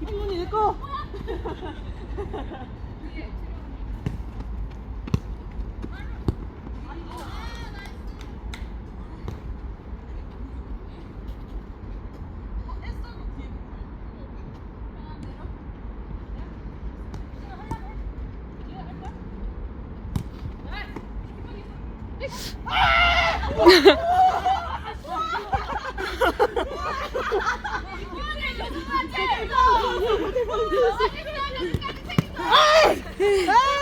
기쁨이 내꺼 아! Ay! Ay!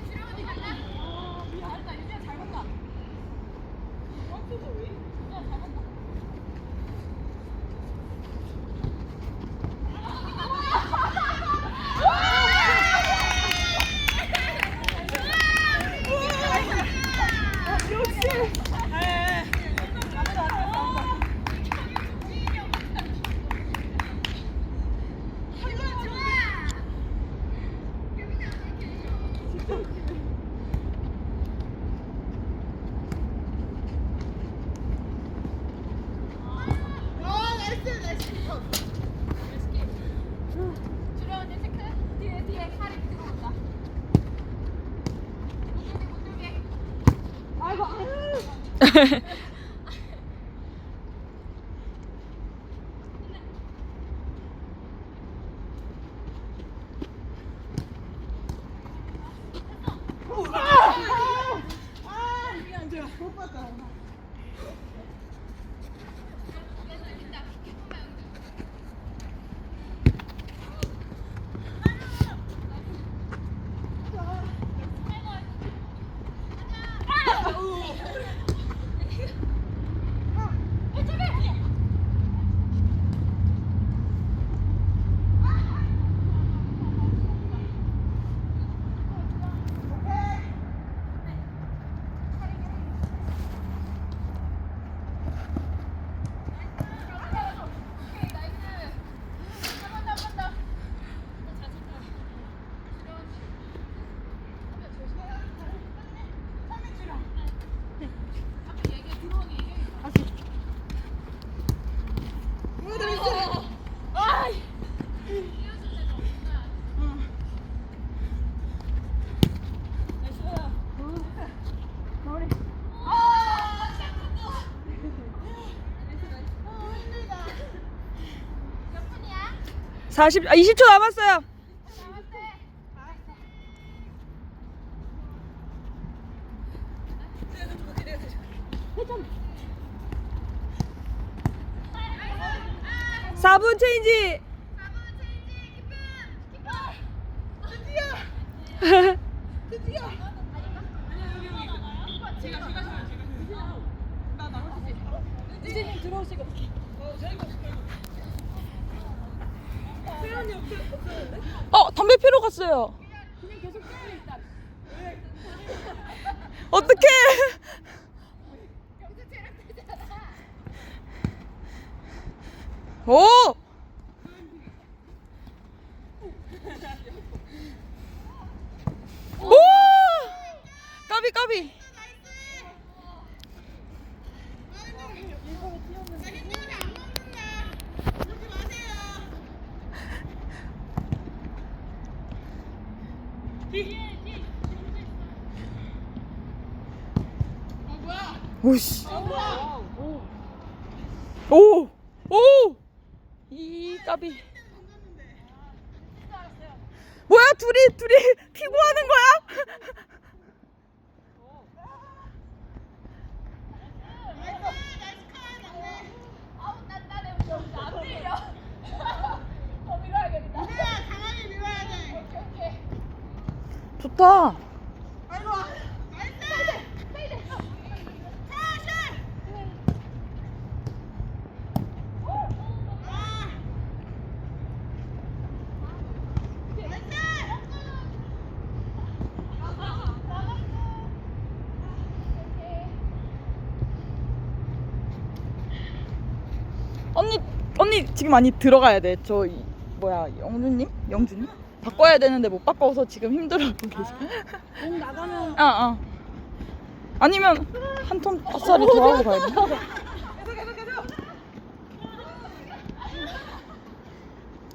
들어오는 체크 뒤에 뒤에 칼이 들어온다 아이고. 40, 아, 20초 남았어요. 사분 체인지. 4분 체인지 키퍼. 드디어. 드디어. 제가 제가 제가 제가. 나 나올 수 있어. 이제 들어오시고. 어, 저희가 어 담배 피러 갔어요. 어떻게? 오! 오! 까비 까비. 오씨. 오! 오! 이 까비. 뭐야, 둘이, 둘이 피부하는 거야? 좋다. 아, 언니 언니 지금 많이 들어가야 돼. 저 이- 뭐야 영준님? 영준님? 바꿔야 되는데 못 바꿔서 지금 힘들어하고 계셔. 공 나가면 아 아. 아니면 한톤 아싸리 더 하고 가야 돼.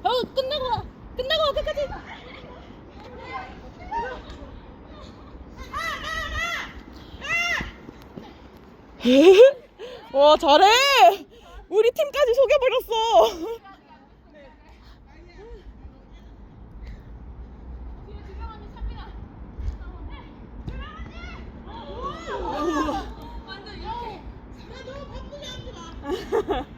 어 끝나고 와. 끝나고 와, 끝까지 와 잘해. 우리 팀까지 속여버렸어.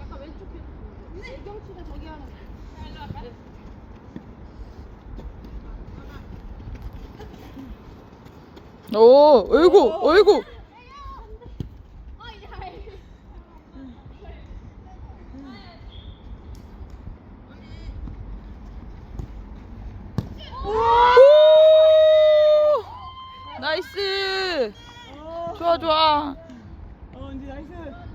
약간 왼쪽에 이경치가 저기 하는 오, 어이구, 어이구. 오! 나이스. 좋아, 좋아. 어 이제 나이스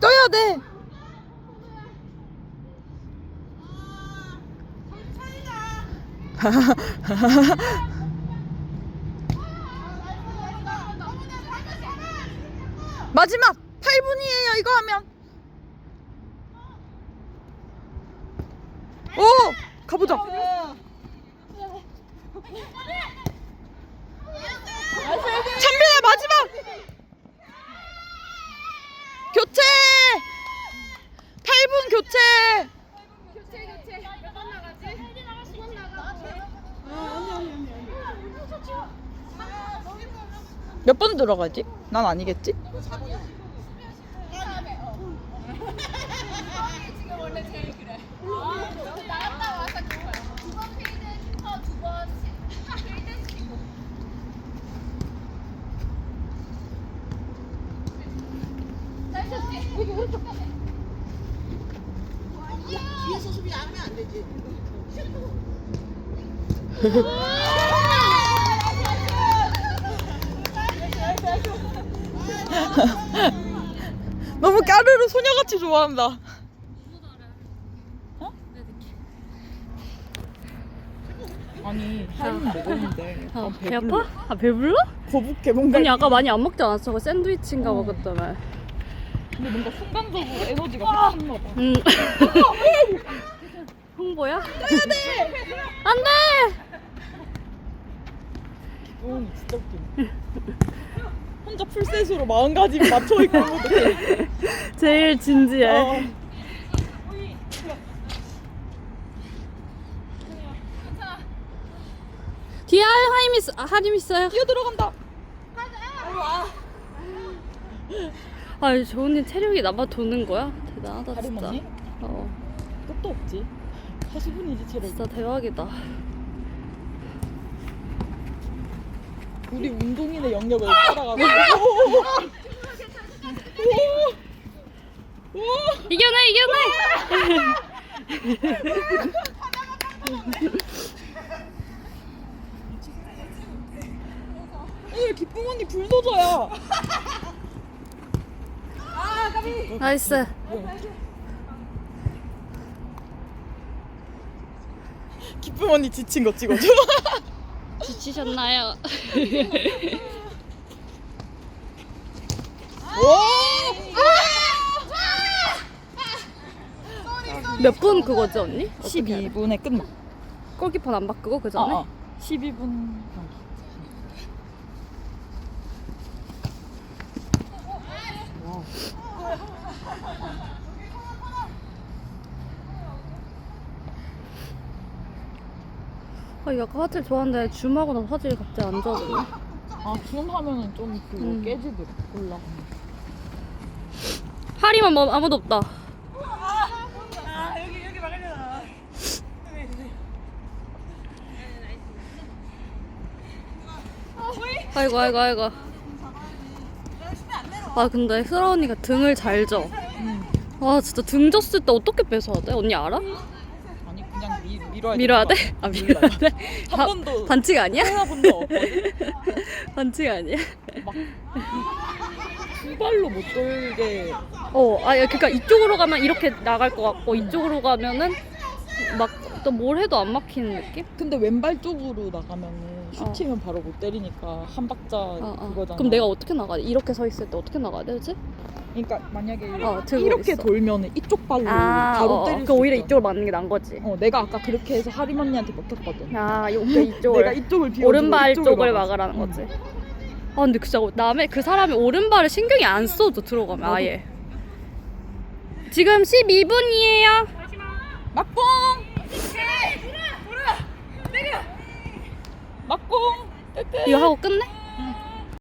떠야 돼. 마지막 8분이에요. 이거 하면. 오! 가보자. 찬빈아 마지막. 교체. 8분 교체. 교체 교체 몇번 나가지? 9번 나가고 아 언니 언니 언니 몇 번 들어가지? 난 아니겠지? 지금 원래 제일 그래 나갔다 까르르 소녀같이 좋아한다. 어? 아니 하이는 먹었는데 아, 배 아파? 아 배불러? 거북 개봉갈 아니 아까 많이 안 먹지 않았어? 저거 샌드위치인가 먹었더만 근데 뭔가 순간적으로 에너지가 확 찼나 봐. 음. 홍보야? 안돼! 안돼! 응 진짜 웃기네. 혼자 풀셋으로 마음가짐 맞춰 있고 어떡해. 제일 진지해 어. 뒤에 하임 있, 아, 하림 있어요? 뛰어 들어간다. 아, 저 언니 체력이 남아 도는 거야? 대단하다 다리 진짜? 어, 끝도 없지. 사수분이지 체력. 진짜 대박이다 우리 운동인의 영역을 따라가고. 이겨내 이겨내! 오늘 기쁨 언니 불도저야? 나이스. 기쁨 언니 지친 거 찍어줘. 지치셨나요? 몇 분 그거지 언니? 12분에 끝나. 골키퍼는 안 바꾸고 그 어, 전에? 어. 12분 경기. 아 아까 화질 좋았는데 줌하고 나서 화질이 갑자기 안 좋아졌네. 아, 줌 하면은 좀 그거 음. 깨지더라. 올라. 하리만 뭐 아무도 없다. 아이고 아이고 아이고. 아 근데 슬아 언니가 등을 잘 져. 음. 와 진짜 등 졌을 때 어떻게 뺏어야 돼? 언니 알아? 미, 밀어야 밀어야 돼? 아 밀어야 돼? 한 바- 번도 반칙 아니야? 해본 적 없거든. 반칙 아니야? 두 발로 못 돌게. 어, 아 그러니까 이쪽으로 가면 이렇게 나갈 것 같고 이쪽으로 가면은 막 또 뭘 해도 안 막히는 느낌? 근데 왼발 쪽으로 나가면은 슈팅은 바로 못 때리니까 한 박자 어, 어. 그거잖아. 그럼 내가 어떻게 나가야 돼? 이렇게 서 있을 때 어떻게 나가야 되지? 그러니까 만약에 어, 들고 이렇게 있어. 돌면은 이쪽 발로 아, 바로 어, 때릴 그수 오히려 있잖아. 이쪽으로 맞는 게 난 거지. 어, 내가 아까 그렇게 해서 하림 언니한테 먹혔거든. 아, 오히려 이쪽을 내가 이쪽을 비워 오른발 쪽을 막으라는 거지. 응. 아 근데 진짜 남의 그 사람이 오른발을 신경이 안 써도 들어가면. 아예. 지금 12분이에요. 막공! 막공! 끝끝! 이거 하고 끝내? 응.